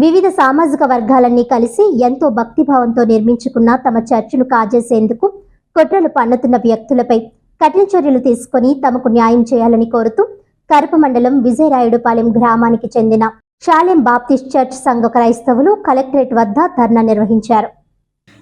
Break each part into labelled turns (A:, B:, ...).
A: వివిధ సామాజిక వర్గాలన్నీ కలిసి ఎంతో భక్తిభావంతో నిర్మించుకున్న తమ చర్చిను కాజేసేందుకు కుట్రలు పన్నుతున్న వ్యక్తులపై కఠిన చర్యలు తీసుకొని తమకు న్యాయం చేయాలని కోరుతూ కరప మండలం విజయరాయుడుపాలెం గ్రామానికి చెందిన షాలెం బాప్టిస్ట్ చర్చ్ సంఘ క్రైస్తవులు కలెక్టరేట్ వద్ద ధర్నా నిర్వహించారు.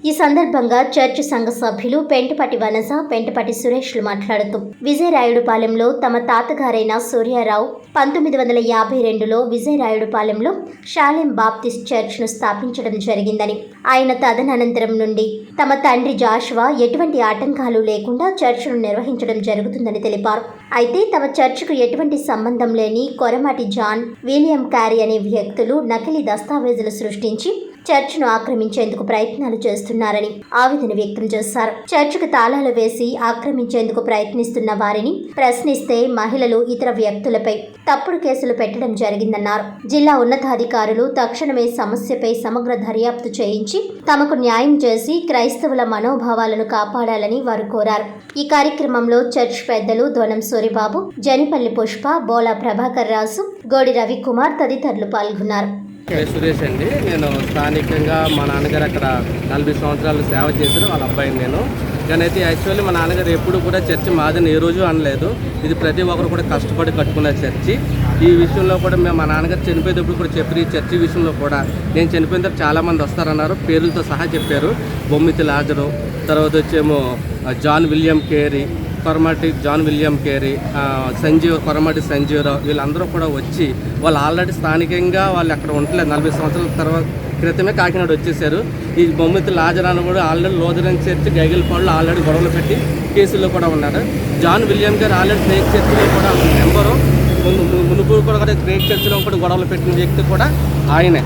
A: ఈ సందర్భంగా చర్చ్ సంఘ సభ్యులు పెంటపాటి వనజ పెంటపాటి సురేష్లు మాట్లాడుతూ విజయరాయుడుపాలెంలో తమ తాతగారైన సూర్యారావు పంతొమ్మిది వందల యాభై రెండులో విజయరాయుడుపాలెంలో షాలెం బాప్తిస్ట్ చర్చ్ను స్థాపించడం జరిగిందని ఆయన తదనంతరం నుండి తమ తండ్రి జాషువా ఎటువంటి ఆటంకాలు లేకుండా చర్చ్ను నిర్వహించడం జరుగుతుందని తెలిపారు. అయితే తమ చర్చ్కు ఎటువంటి సంబంధం లేని కొరమాటి జాన్ విలియం క్యారీ అనే వ్యక్తులు నకిలీ దస్తావేజులు సృష్టించి చర్చ్ను ఆక్రమించేందుకు ప్రయత్నాలు చేస్తున్నారని ఆవేదన వ్యక్తం చేశారు. చర్చ్కు తాళాలు వేసి ఆక్రమించేందుకు ప్రయత్నిస్తున్న వారిని ప్రశ్నిస్తే మహిళలు ఇతర వ్యక్తులపై తప్పుడు కేసులు పెట్టడం జరిగిందన్నారు. జిల్లా ఉన్నతాధికారులు తక్షణమే సమస్యపై సమగ్ర దర్యాప్తు చేయించి తమకు న్యాయం చేసి క్రైస్తవుల మనోభావాలను కాపాడాలని వారు కోరారు. ఈ కార్యక్రమంలో చర్చ్ పెద్దలు ధ్వనం సూరిబాబు జనిపల్లి పుష్ప బోలా ప్రభాకర్ రాజు గోడి రవికుమార్ తదితరులు పాల్గొన్నారు.
B: సురేష్ అండి. నేను స్థానికంగా మా నాన్నగారు అక్కడ నలభై సంవత్సరాలు సేవ చేశారు. వాళ్ళ అబ్బాయిని నేను. కానీ అయితే యాక్చువల్లీ మా నాన్నగారు ఎప్పుడు కూడా చర్చి మాదని ఏ రోజు అనలేదు. ఇది ప్రతి ఒక్కరు కూడా కష్టపడి కట్టుకున్న చర్చి. ఈ విషయంలో కూడా మేము మా నాన్నగారు చనిపోయేటప్పుడు కూడా చెప్పారు ఈ చర్చి విషయంలో కూడా. నేను చనిపోయిన తర్వాత చాలామంది వస్తారన్నారు. పేర్లతో సహా చెప్పారు. బొమ్మితి లాజరు తర్వాత వచ్చేమో John William Carey Koramati John William Carey Sanjeev Koramati Sanjeevarao వీళ్ళందరూ కూడా వచ్చి వాళ్ళు ఆల్రెడీ స్థానికంగా వాళ్ళు అక్కడ ఉండలేదు నలభై సంవత్సరాల తర్వాత క్రితమే కాకినాడ వచ్చేసారు. ఈ బొమ్మితి లాజరాను కూడా ఆల్రెడీ లోదరన్ చర్చి గైగిల్పాడులో ఆల్రెడీ గొడవలు పెట్టి కేసుల్లో కూడా ఉన్నారు. జాన్ విలియం గారు ఆల్రెడీ క్రేక్ చర్చిలో కూడా మెంబరు. మునుపు కూడా క్రేక్ చర్చిలో కూడా గొడవలు పెట్టిన వ్యక్తి కూడా ఆయనే.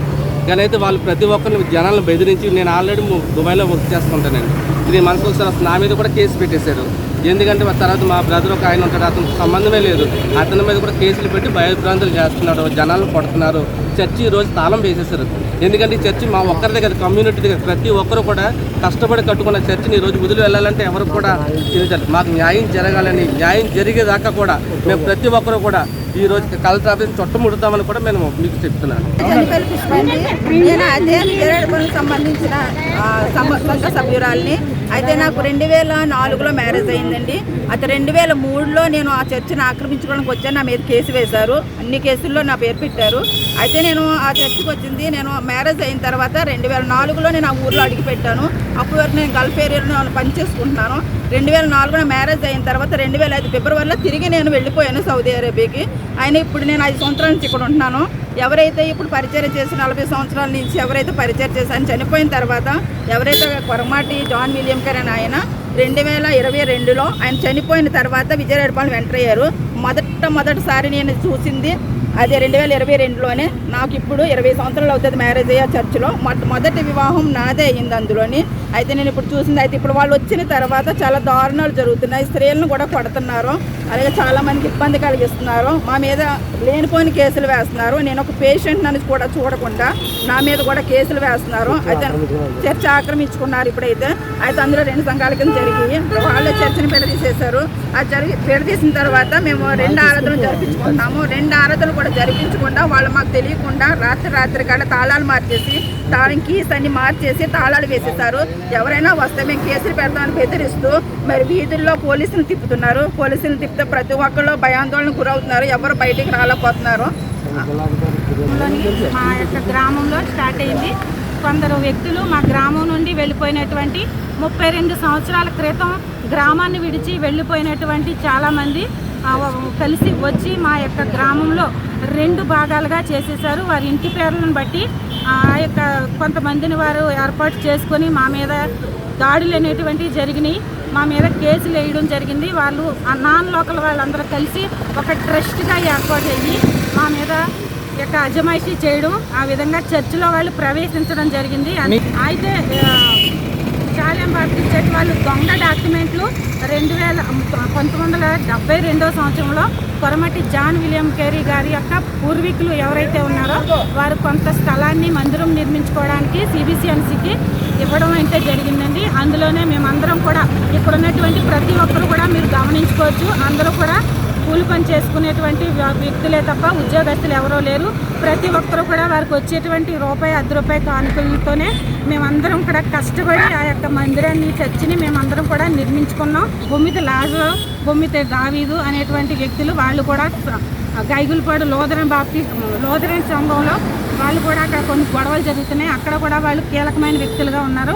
B: కానీ అయితే వాళ్ళు ప్రతి ఒక్కరిని జనాలను బెదిరించి నేను ఆల్రెడీ దుబాయ్లో వర్క్ చేస్తుంటానండి. ఇది మనసుకు ఒకసారి నా మీద కూడా కేసు పెట్టేశారు. ఎందుకంటే మా తర్వాత మా బ్రదర్ ఒక ఆయన ఉంటాడు అతనికి సంబంధమే లేదు. అతని మీద కూడా కేసులు పెట్టి భయభ్రాంతులు చేస్తున్నాడు జనాలు కొడుతున్నారు. చర్చి ఈ రోజు తాళం వేసేసారు. ఎందుకంటే ఈ చర్చి మా ఒక్కరి దగ్గర కమ్యూనిటీ దగ్గర ప్రతి ఒక్కరు కూడా కష్టపడి కట్టుకున్న చర్చిని ఈ రోజు వదిలి వెళ్ళాలంటే ఎవరు కూడా ఇది మాకు న్యాయం జరగాలని న్యాయం జరిగేదాకా కూడా మేము ప్రతి ఒక్కరు కూడా ఈ రోజు కలెక్టర్ ఆఫీస్ చుట్టముడుతామని కూడా మేము మీకు చెప్తున్నాను.
C: నేను అదే సంబంధించిన సంఘ సభ్యురాల్ని అయితే నాకు రెండు వేల నాలుగులో మ్యారేజ్ అయిందండి. అయితే రెండు వేల మూడులో నేను ఆ చర్చిని ఆక్రమించుకోవడానికి వచ్చాను. నా మీద కేసు వేశారు. అన్ని కేసుల్లో నా పేరు పెట్టారు. అయితే నేను ఆ చర్చికి వచ్చింది. నేను మ్యారేజ్ అయిన తర్వాత రెండు వేల నాలుగులో నేను ఆ ఊర్లో అడిగి పెట్టాను. అప్పటి వరకు నేను గల్ఫ్ ఏరియాలో పని చేసుకుంటున్నాను? రెండు వేల నాలుగున మ్యారేజ్ అయిన తర్వాత రెండు వేల ఐదు ఫిబ్రవరిలో తిరిగి నేను వెళ్ళిపోయాను సౌదీ అరేబియాకి. ఆయన ఇప్పుడు నేను ఐదు సంవత్సరాల నుంచి ఇక్కడ ఉంటున్నాను. ఎవరైతే ఇప్పుడు పరిచయం చేసి నలభై సంవత్సరాల నుంచి ఎవరైతే పరిచయం చేశాను చనిపోయిన తర్వాత ఎవరైతే కొరమాటి జాన్ విలియం గారు అని ఆయన రెండు వేల ఇరవై రెండులో ఆయన చనిపోయిన తర్వాత విజయరేడుపాలెం ఎంటర్ అయ్యారు. మొదట మొదటిసారి నేను చూసింది అదే రెండు వేల ఇరవై రెండులోనే నాకు ఇప్పుడు ఇరవై సంవత్సరాలు అవుతుంది మ్యారేజ్ అయ్యే చర్చిలో. మొట్ట మొదటి వివాహం నాదే అయింది అందులోని. అయితే నేను ఇప్పుడు చూసింది అయితే ఇప్పుడు వాళ్ళు వచ్చిన తర్వాత చాలా దారుణాలు జరుగుతున్నాయి. స్త్రీలను కూడా కొడుతున్నారు. అలాగే చాలా మందికి ఇబ్బంది కలిగిస్తున్నారు. మా మీద లేనిపోయిన కేసులు వేస్తున్నారు. నేను ఒక పేషెంట్ అని కూడా చూడకుండా నా మీద కూడా కేసులు వేస్తున్నారు. అయితే చర్చ ఆక్రమించుకున్నారు ఇప్పుడైతే. అయితే అందులో రెండు సంఘాల కింద జరిగి వాళ్ళే చర్చని పెడదీసేశారు ఆ జరిగి పెడదీసిన తర్వాత మేము రెండు ఆరాధనలు జరిపించుకుంటాము రెండు ఆరాధనలు కూడా జరిపించకుండా వాళ్ళు మాకు తెలియకుండా రాత్రి రాత్రి కాడ తాళాలు మార్చేసి తాళం కీస్ అన్ని మార్చేసి తాళాలు వేసేసారు ఎవరైనా వస్తే మేము కేసులు పెడతామని బెదిరిస్తూ మరి వీధుల్లో పోలీసులు తిప్పుతున్నారు. పోలీసులు తిప్పితే ప్రతి ఒక్కళ్ళు భయాందోళన గురవుతున్నారు. ఎవరు బయటికి రాలేకపోతున్నారు.
D: మా యొక్క గ్రామంలో స్టార్ట్ అయింది. కొందరు వ్యక్తులు మా గ్రామం నుండి వెళ్ళిపోయినటువంటి ముప్పై రెండు సంవత్సరాల క్రితం గ్రామాన్ని విడిచి వెళ్ళిపోయినటువంటి చాలామంది కలిసి వచ్చి మా యొక్క గ్రామంలో రెండు భాగాలుగా చేసేసారు వారి ఇంటి పేర్లను బట్టి ఆ యొక్క కొంతమందిని వారు ఏర్పాటు చేసుకొని మా మీద దాడులు అనేటువంటివి జరిగినాయి. మా మీద కేసులు వేయడం జరిగింది. వాళ్ళు ఆ నాన్ లోకల్ వాళ్ళందరూ కలిసి ఒక ట్రస్ట్గా ఏర్పాటు అయ్యి మా మీద యొక్క అజమాయిషీ చేయడం ఆ విధంగా చర్చిలో వాళ్ళు ప్రవేశించడం జరిగింది. అయితే ఆ, పంపించేటి వాళ్ళు దొంగ డాక్యుమెంట్లు రెండు వేల పంతొమ్మిది వందల డెబ్బై రెండో సంవత్సరంలో కొరమటి జాన్ విలియం కేరీ గారి యొక్క పూర్వీకులు ఎవరైతే ఉన్నారో వారు కొంత స్థలాన్ని మందిరం నిర్మించుకోవడానికి సిబిసిఎన్సికి ఇవ్వడం అయితే జరిగిందండి. అందులోనే మేమందరం కూడా ఇక్కడ ఉన్నటువంటి ప్రతి ఒక్కరు కూడా మీరు గమనించుకోవచ్చు. అందరూ కూడా కూలి పని చేసుకునేటువంటి వ్యక్తులే తప్ప ఉద్యోగస్తులు ఎవరో లేరు. ప్రతి ఒక్కరు కూడా వారికి వచ్చేటువంటి రూపాయి అర్ధ రూపాయి కానుకలతోనే మేమందరం కూడా కష్టపడి ఆ యొక్క మందిరాన్ని చర్చిని మేమందరం కూడా నిర్మించుకున్నాం. బొమ్మిది లాజు బొమ్మిది దావీదు అనేటువంటి వ్యక్తులు వాళ్ళు కూడా గైగులపాడు లోదరన్ బాప్తి లోదరన్ సంఘంలో వాళ్ళు కూడా అక్కడ కొన్ని గొడవలు జరుగుతున్నాయి. అక్కడ కూడా వాళ్ళు కీలకమైన వ్యక్తులుగా ఉన్నారు.